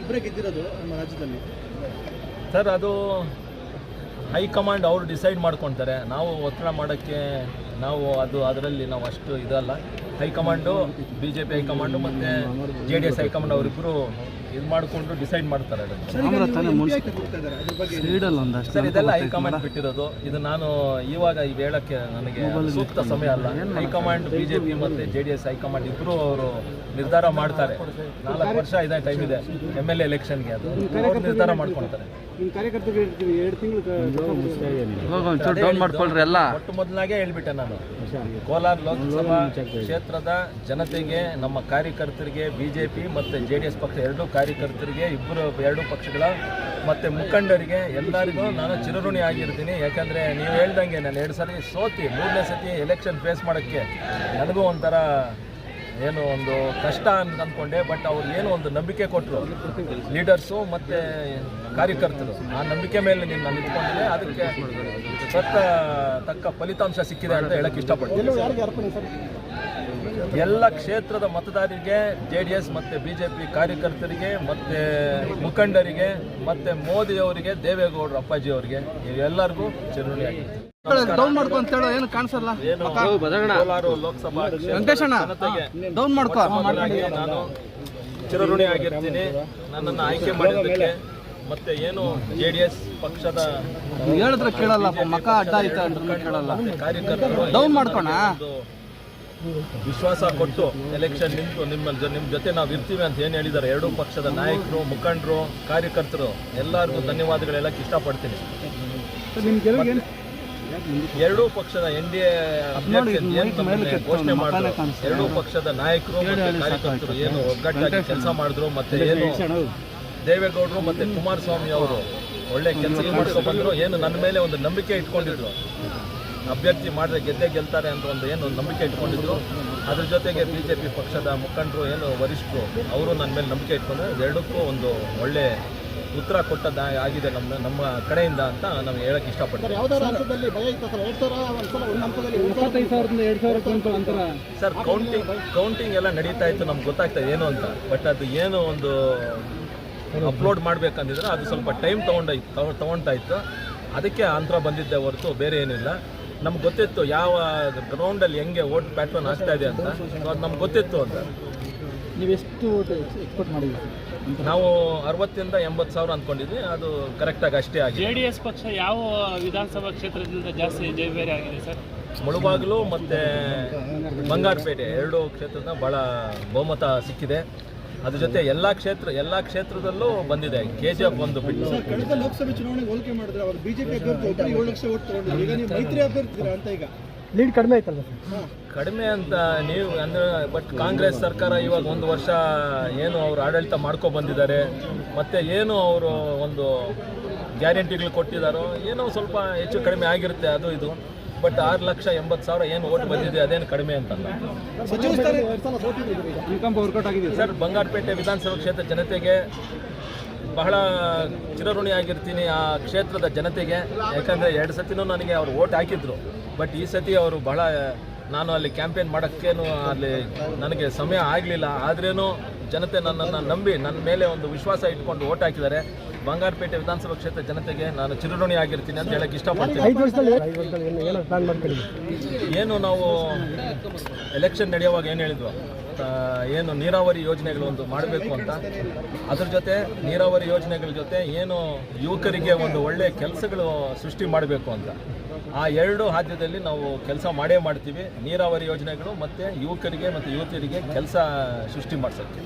ಇಬ್ಬರೇ ಗೆದ್ದಿರೋದು ನಮ್ಮ ರಾಜ್ಯದಲ್ಲಿ. ಸರ್ ಅದು ಹೈಕಮಾಂಡ್ ಅವರು ಡಿಸೈಡ್ ಮಾಡ್ಕೊತಾರೆ. ನಾವು ಒತ್ತಡ ಮಾಡೋಕ್ಕೆ ನಾವು ಅದು ಅದರಲ್ಲಿ ನಾವು ಅಷ್ಟು ಇದಲ್ಲ. High command B J P high command ಮತ್ತು J D S high command ಅವರಿಬ್ಬರು ಇದು ಮಾಡಿಕೊಂಡು ಡಿಸೈಡ್ ಮಾಡ್ತಾರೆ ಸರ್ ಇದೆಲ್ಲ ಹೈಕಮಾಂಡ್ ಬಿಟ್ಟಿರೋದು. ಇದು ನಾನು ಇವಾಗ ಈ ಹೇಳೋಕ್ಕೆ ನನಗೆ ಸೂಕ್ತ ಸಮಯ ಅಲ್ಲ. High command B J P ಮತ್ತೆ J D S high command ಇಬ್ಬರು ಅವರು ನಿರ್ಧಾರ ಮಾಡ್ತಾರೆ. ನಾಲ್ಕು ವರ್ಷ ಇದೇ ಟೈಮ್ ಇದೆ ಎಂ ಎಲ್ ಎಲೆಕ್ಷನ್ಗೆ ಅದು ಅವ್ರು ನಿರ್ಧಾರ ಮಾಡ್ಕೊಳ್ತಾರೆ. ಒಟ್ಟು ಮೊದಲಾಗೆ ಹೇಳ್ಬಿಟ್ಟೆ ನಾನು. ಕೋಲಾರ ಲೋಕಸಭಾ ಕ್ಷೇತ್ರದ ಜನತೆಗೆ ನಮ್ಮ ಕಾರ್ಯಕರ್ತರಿಗೆ ಬಿಜೆಪಿ ಮತ್ತು ಜೆ ಡಿ ಎಸ್ ಪಕ್ಷ ಎರಡೂ ಕಾರ್ಯಕರ್ತರಿಗೆ ಇಬ್ಬರು ಎರಡೂ ಪಕ್ಷಗಳ ಮತ್ತು ಮುಖಂಡರಿಗೆ ಎಲ್ಲರಿಗೂ ನಾನು ಚಿರಋಣಿ ಆಗಿರ್ತೀನಿ. ಯಾಕಂದರೆ ನೀವು ಹೇಳ್ದಂಗೆ ನಾನು ಎರಡು ಸಲ ಸೋತಿ ಮೂರನೇ ಸತಿ ಎಲೆಕ್ಷನ್ ಫೇಸ್ ಮಾಡೋಕ್ಕೆ. ನನಗೂ ಒಂಥರ ಏನು ಒಂದು ಕಷ್ಟ ಅಂತ ಅಂದ್ಕೊಂಡೆ ಬಟ್ ಅವ್ರು ಏನು ಒಂದು ನಂಬಿಕೆ ಕೊಟ್ಟರು ಲೀಡರ್ಸು ಮತ್ತು ಕಾರ್ಯಕರ್ತರು. ಆ ನಂಬಿಕೆ ಮೇಲೆ ನಿನ್ನ ನಾನು ಅದಕ್ಕೆ ತಕ್ಕ ತಕ್ಕ ಫಲಿತಾಂಶ ಸಿಕ್ಕಿದೆ ಅಂತ ಹೇಳಕ್ಕೆ ಇಷ್ಟಪಡ್ತೀನಿ. ಎಲ್ಲ ಕ್ಷೇತ್ರದ ಮತದಾರರಿಗೆ ಜೆ ಡಿ ಎಸ್ ಮತ್ತು ಬಿ ಜೆ ಪಿ ಕಾರ್ಯಕರ್ತರಿಗೆ ಮತ್ತು ಮುಖಂಡರಿಗೆ ಮತ್ತು ಮೋದಿಯವರಿಗೆ ದೇವೇಗೌಡರು ಅಪ್ಪಾಜಿ ಅವರಿಗೆ ಎಲ್ಲರಿಗೂ ಚಿರುಣಿ ಡೌನ್ ಮಾಡ್ಕೊ ಅಂತ ಹೇಳೋ ಏನು ಕಾಣಿಸಲ್ಲ? ಏನು? ಕೋಲಾರ ಲೋಕಸಭಾ ಕ್ಷೇತ್ರದ ವೆಂಕಟೇಶಣ್ಣ ಡೌನ್ ಮಾಡ್ಕೊ. ನಾನು. ಚಿರಋಣಿ ಆಗಿರ್ತೀನಿ. ನನ್ನನ್ನು ಆಯ್ಕೆ ಮಾಡಿದ್ದಕ್ಕೆ ಮತ್ತೆ ಏನು ಜೆ ಡಿ ಎಸ್ ಪಕ್ಷದ ಹೇಳಿದ್ರೆ ಕೇಳಲ್ಲಪ್ಪ ಮಕ ಅಡ್ಡ ಆಯ್ತಾ ಅಂದ್ರೆ ಕೇಳಲ್ಲ. ಕಾರ್ಯಕರ್ತರು ಡೌನ್ ಮಾಡ್ಕೋಣ. ವಿಶ್ವಾಸ ಕೊಟ್ಟು ಎಲೆಕ್ಷನ್ ನಿಂತು ನಿಮ್ಮ ನಿಮ್ಮ ಜೊತೆ ನಾವು ಇರ್ತೀವಿ ಅಂತ ಏನು ಹೇಳಿದ್ದಾರೆ ಎರಡೂ ಪಕ್ಷದ ನಾಯಕರು ಮುಖಂಡರು ಕಾರ್ಯಕರ್ತರು ಎಲ್ಲರಿಗೂ ಧನ್ಯವಾದಗಳು ಹೇಳಕ್ಕೆ ಇಷ್ಟಪಡ್ತೀನಿ ಎರಡೂ ಪಕ್ಷದ ಎನ್ ಡಿ ಎ ಘೋಷಣೆ ಮಾಡಿದ್ರು ಎರಡೂ ಪಕ್ಷದ ನಾಯಕರು ಮತ್ತು ಕಾರ್ಯಕರ್ತರು ಏನು ಒಗ್ಗಟ್ಟಾಗಿ ಕೆಲಸ ಮಾಡಿದ್ರು ಮತ್ತೆ ಏನು ದೇವೇಗೌಡರು ಮತ್ತೆ ಕುಮಾರಸ್ವಾಮಿ ಅವರು ಒಳ್ಳೆ ಕೆಲಸ ಮಾಡ್ಕೊ ಬಂದ್ರು ಏನು ನನ್ನ ಮೇಲೆ ಒಂದು ನಂಬಿಕೆ ಇಟ್ಕೊಂಡಿದ್ರು. ಅಭ್ಯರ್ಥಿ ಮಾಡಿದ್ರೆ ಗೆದ್ದೇ ಗೆಲ್ತಾರೆ ಅಂತ ಒಂದು ಏನು ನಂಬಿಕೆ ಇಟ್ಕೊಂಡಿದ್ರು. ಅದ್ರ ಜೊತೆಗೆ ಬಿ ಜೆ ಪಿ ಪಕ್ಷದ ಮುಖಂಡರು ಏನು ವರಿಷ್ಠರು ಅವರು ನನ್ನ ಮೇಲೆ ನಂಬಿಕೆ ಇಟ್ಕೊಂಡ್ರೆ ಎರಡಕ್ಕೂ ಒಂದು ಒಳ್ಳೆ ಉತ್ತರ ಕೊಟ್ಟದ ಆಗಿದೆ ನಮ್ಮ ನಮ್ಮ ಕಡೆಯಿಂದ ಅಂತ ನಾವು ಹೇಳಕ್ಕೆ ಕ್ವಿಂಟಲ್ ಸರ್ ಕೌಂಟಿಂಗ್ ಕೌಂಟಿಂಗ್ ಎಲ್ಲ ನಡೀತಾ ಇತ್ತು ನಮ್ಗೆ ಗೊತ್ತಾಗ್ತದೆ ಏನು ಅಂತ. ಬಟ್ ಅದು ಏನು ಒಂದು ಅಪ್ಲೋಡ್ ಮಾಡ್ಬೇಕಂದಿದ್ರೆ ಅದು ಸ್ವಲ್ಪ ಟೈಮ್ ತೊಗೊಂಡ ತೊಗೊಳ್ತಾ ಇತ್ತು ಅದಕ್ಕೆ ಅಂತರ ಬಂದಿದ್ದೆ ಹೊರತು ಬೇರೆ ಏನಿಲ್ಲ. ನಮ್ಗೆ ಗೊತ್ತಿತ್ತು ಯಾವ ಗ್ರೌಂಡಲ್ಲಿ ಹೆಂಗೆ ಓಟ್ ಪ್ಯಾಟ್ರನ್ ಆಗ್ತಾ ಇದೆ ಅಂತ. ಸೊ ಅದು ನಮ್ಗೆ ಗೊತ್ತಿತ್ತು ಅಂತ. ನೀವು ಎಷ್ಟು ಎಕ್ಸ್ಪೆಕ್ಟ್ ಮಾಡಿದ್ದೀರಿ? ನಾವು ಅರವತ್ತಿಂದ ಎಂಬತ್ತು ಸಾವಿರ ಅಂದ್ಕೊಂಡಿದ್ವಿ ಅದು ಕರೆಕ್ಟಾಗಿ ಅಷ್ಟೇ ಆಗಿದೆ. ಜೆ ಡಿ ಎಸ್ ಪಕ್ಷ ಯಾವ ವಿಧಾನಸಭಾ ಕ್ಷೇತ್ರದಿಂದ ಜಾಸ್ತಿ ಜಯಬೇರಿ ಆಗಿದೆ ಸರ್? ಮುಳುಬಾಗಿಲು ಮತ್ತು ಬಂಗಾರಪೇಟೆ ಎರಡು ಕ್ಷೇತ್ರದ ಭಾಳ ಬಹುಮತ ಸಿಕ್ಕಿದೆ. ಅದ್ರ ಜೊತೆ ಎಲ್ಲ ಕ್ಷೇತ್ರ ಎಲ್ಲ ಕ್ಷೇತ್ರದಲ್ಲೂ ಬಂದಿದೆ. ಕೆ ಜಿ ಎಫ್ ಒಂದು ಬಿಟ್ಟು. ಕಳೆದ ಲೋಕಸಭೆ ಚುನಾವಣೆ ಹೋಲಿಕೆ ಮಾಡಿದ್ರೆ ಅವರು ಬಿಜೆಪಿ ಅಭ್ಯರ್ಥಿ ಏಳು ಲಕ್ಷ ಓಟ್ ತಗೊಂಡಿದ್ರು ಈಗ ನೀವು ಮೈತ್ರಿ ಅಭ್ಯರ್ಥಿ ಅಂತ ಈಗ? ಲೀಡ್ ಕಡಿಮೆ ಆಯ್ತಲ್ಲ ಸರ್? ಕಡಿಮೆ ಅಂತ ನೀವು ಅಂದ್ರೆ ಬಟ್ ಕಾಂಗ್ರೆಸ್ ಸರ್ಕಾರ ಇವಾಗ ಒಂದು ವರ್ಷ ಏನು ಅವರು ಆಡಳಿತ ಮಾಡ್ಕೊ ಬಂದಿದ್ದಾರೆ. ಮತ್ತು ಏನು ಅವರು ಒಂದು ಗ್ಯಾರಂಟಿಗಳು ಕೊಟ್ಟಿದ್ದಾರೋ ಏನೋ ಸ್ವಲ್ಪ ಹೆಚ್ಚು ಕಡಿಮೆ ಆಗಿರುತ್ತೆ ಅದು ಇದು. ಬಟ್ ಆರು ಲಕ್ಷ ಎಂಬತ್ತು ಸಾವಿರ ಏನು ಓಟ್ ಬಂದಿದೆ ಅದೇನು ಕಡಿಮೆ ಅಂತಲ್ಲ. ಸರ್ ಬಂಗಾರಪೇಟೆ ವಿಧಾನಸಭಾ ಕ್ಷೇತ್ರ ಜನತೆಗೆ ಬಹಳ ಚಿರಋಣಿ ಆಗಿರ್ತೀನಿ ಆ ಕ್ಷೇತ್ರದ ಜನತೆಗೆ. ಯಾಕಂದರೆ ಎರಡು ಸತಿನೂ ನನಗೆ ಅವರು ಓಟ್ ಹಾಕಿದ್ರು. ಬಟ್ ಈ ಸತಿ ಅವರು ಬಹಳ ನಾನು ಅಲ್ಲಿ ಕ್ಯಾಂಪೇನ್ ಮಾಡೋಕ್ಕೇನು ಅಲ್ಲಿ ನನಗೆ ಸಮಯ ಆಗಲಿಲ್ಲ. ಆದ್ರೇನು ಜನತೆ ನನ್ನನ್ನು ನಂಬಿ ನನ್ನ ಮೇಲೆ ಒಂದು ವಿಶ್ವಾಸ ಇಟ್ಕೊಂಡು ಓಟ್ ಹಾಕಿದ್ದಾರೆ. ಬಂಗಾರಪೇಟೆ ವಿಧಾನಸಭಾ ಕ್ಷೇತ್ರ ಜನತೆಗೆ ನಾನು ಚಿರಋಣಿ ಆಗಿರ್ತೀನಿ ಅಂತ ಹೇಳಕ್ಕೆ ಇಷ್ಟಪಡ್ತೀನಿ. ಏನು ನಾವು ಎಲೆಕ್ಷನ್ ನಡೆಯುವಾಗ ಏನು ಹೇಳಿದ್ವು? ಏನು ನೀರಾವರಿ ಯೋಜನೆಗಳು ಒಂದು ಮಾಡಬೇಕು ಅಂತ. ಅದ್ರ ಜೊತೆ ನೀರಾವರಿ ಯೋಜನೆಗಳ ಜೊತೆ ಏನು ಯುವಕರಿಗೆ ಒಂದು ಒಳ್ಳೆಯ ಕೆಲಸಗಳು ಸೃಷ್ಟಿ ಮಾಡಬೇಕು ಅಂತ. ಆ ಎರಡು ಆದ್ಯದಲ್ಲಿ ನಾವು ಕೆಲಸ ಮಾಡೇ ಮಾಡ್ತೀವಿ. ನೀರಾವರಿ ಯೋಜನೆಗಳು ಮತ್ತು ಯುವಕರಿಗೆ ಮತ್ತು ಯುವತಿಯರಿಗೆ ಕೆಲಸ ಸೃಷ್ಟಿ ಮಾಡ್ಸೋಕ್ಕೆ.